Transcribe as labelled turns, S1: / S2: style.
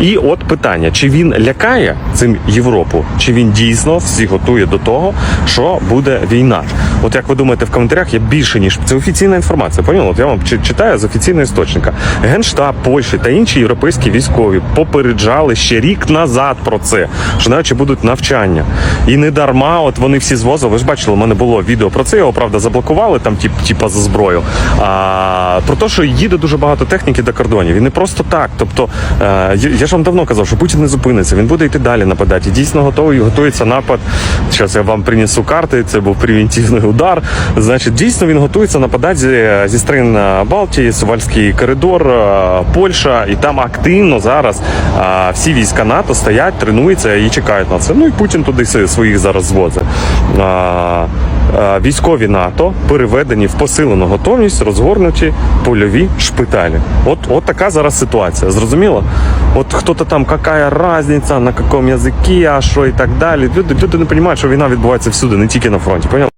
S1: І от питання: чи він лякає цим Європу, чи він дійсно всі готує до того, що буде війна? От як ви думаєте, в коментарях є більше ніж це офіційна інформація. Поняли? От я вам читаю з офіційного істочника. Генштаб Польщі та інші європейські військові попереджали ще рік назад про це, що навіть будуть навчання. І не дарма, от вони всі звозили. Ви ж бачили, у мене було відео про це. Його правда заблокували там, тип, типа за зброю. А про те, що їде дуже багато техніки до кордонів. І не просто так. Тобто, е, я- я ж вам давно казав, що Путін не зупиниться. Він буде йти далі нападати. І дійсно готовий, готується напад. Зараз я вам принесу карти. Це був превентивний удар. Значить, дійсно він готується нападати зі, сторін е, Балтії, Сувальський коридор, е, Польща, і там активно зараз е, всі війська НАТО стоять, тренуються і чекають на це. Ну і Путін туди своїх зараз звозить. Військові НАТО переведені в посилену готовність, розгорнуті польові шпиталі. От, от така зараз ситуація. Зрозуміло? От хто-то там, яка різниця, на якому язикі, а що і так далі. Люди, люди не розуміють, що війна відбувається всюди, не тільки на фронті. Поняли?